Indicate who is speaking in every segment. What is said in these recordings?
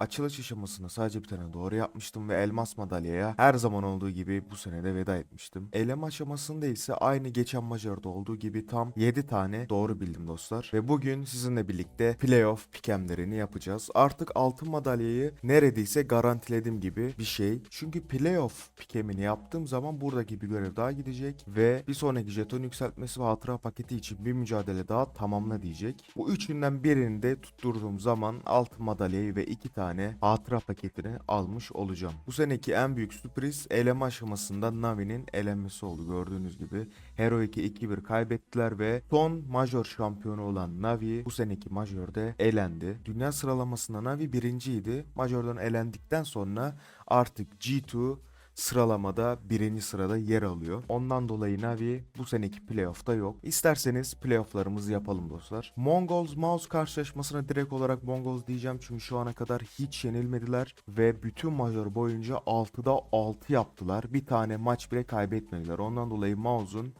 Speaker 1: açılış aşamasında sadece bir tane doğru yapmıştım ve elmas madalyaya her zaman olduğu gibi bu sene de veda etmiştim. Eleme aşamasında ise aynı geçen majörde olduğu gibi tam 7 tane doğru bildim dostlar. Ve bugün sizinle birlikte playoff pikemlerini yapacağız. Artık altın madalyayı neredeyse garantiledim gibi bir şey. Çünkü playoff pikemini yaptığım zaman buradaki bir görev daha gidecek ve bir sonraki jeton yükseltmesi ve hatıra paketi için bir mücadele daha tamamla diyecek. Bu üçünden birini de tutturduğum zaman altın madalyayı ve iki tane hatıra paketini almış olacağım. Bu seneki en büyük sürpriz eleme aşamasında Navi'nin elenmesi oldu gördüğünüz gibi. Hero 2 2-1 kaybettiler ve son major şampiyonu olan Navi bu seneki majörde elendi. Dünya sıralamasında Navi birinciydi. Majörden elendikten sonra artık G2 sıralamada birinci sırada yer alıyor. Ondan dolayı Navi bu seneki playoff'ta yok. İsterseniz playoff'larımızı yapalım dostlar. Mongols Mouse karşılaşmasına direkt olarak Mongols diyeceğim çünkü şu ana kadar hiç yenilmediler ve bütün major boyunca 6'da 6 yaptılar. Bir tane maç bile kaybetmediler. Ondan dolayı Mouse'un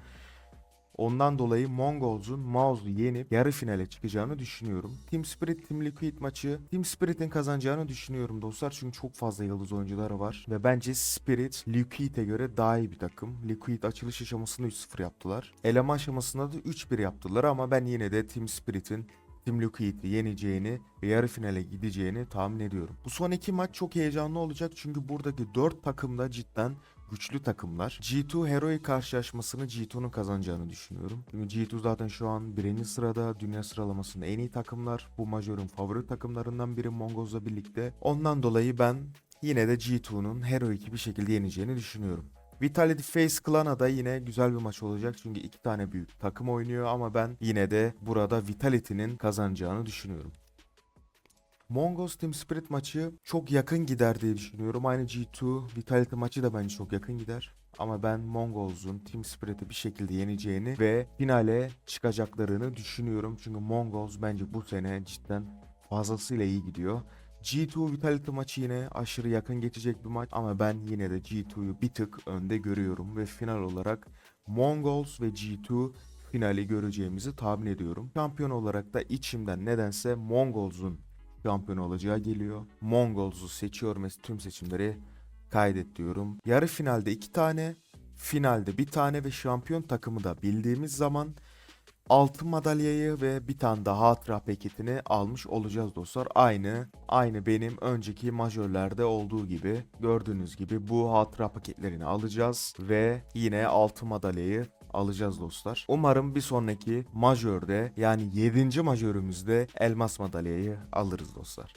Speaker 1: Ondan dolayı Mongols'un Mouse'u yenip yarı finale çıkacağını düşünüyorum. Team Spirit Team Liquid maçı Team Spirit'in kazanacağını düşünüyorum dostlar. Çünkü çok fazla yıldız oyuncuları var. Ve bence Spirit Liquid'e göre daha iyi bir takım. Liquid açılış aşamasında 3-0 yaptılar. Eleme aşamasında da 3-1 yaptılar ama ben yine de Team Spirit'in Team Liquid'i yeneceğini ve yarı finale gideceğini tahmin ediyorum. Bu son iki maç çok heyecanlı olacak çünkü buradaki 4 takım da cidden güçlü takımlar. G2 Heroic karşılaşmasını G2'nun kazanacağını düşünüyorum. Çünkü G2 zaten şu an birinci sırada dünya sıralamasında en iyi takımlar. Bu majörün favori takımlarından biri Mongols'la birlikte. Ondan dolayı ben yine de G2'nun Heroic'i bir şekilde yeneceğini düşünüyorum. Vitality Face Clan'a da yine güzel bir maç olacak çünkü iki tane büyük takım oynuyor ama ben yine de burada Vitality'nin kazanacağını düşünüyorum. Mongols Team Spirit maçı çok yakın gider diye düşünüyorum. Aynı G2 Vitality maçı da bence çok yakın gider. Ama ben Mongols'un Team Spirit'i bir şekilde yeneceğini ve finale çıkacaklarını düşünüyorum. Çünkü Mongols bence bu sene cidden fazlasıyla iyi gidiyor. G2 Vitality maçı yine aşırı yakın geçecek bir maç ama ben yine de G2'yu bir tık önde görüyorum ve final olarak Mongols ve G2 finali göreceğimizi tahmin ediyorum. Şampiyon olarak da içimden nedense Mongols'un şampiyon olacağı geliyor. Mongols'u seçiyorum ve tüm seçimleri kaydet diyorum. Yarı finalde iki tane, finalde bir tane ve şampiyon takımı da bildiğimiz zaman altın madalyayı ve bir tane daha hatıra paketini almış olacağız dostlar. Aynı aynı benim önceki majörlerde olduğu gibi gördüğünüz gibi bu hatıra paketlerini alacağız ve yine altın madalyayı alacağız dostlar. Umarım bir sonraki majörde yani 7. majörümüzde elmas madalyayı alırız dostlar.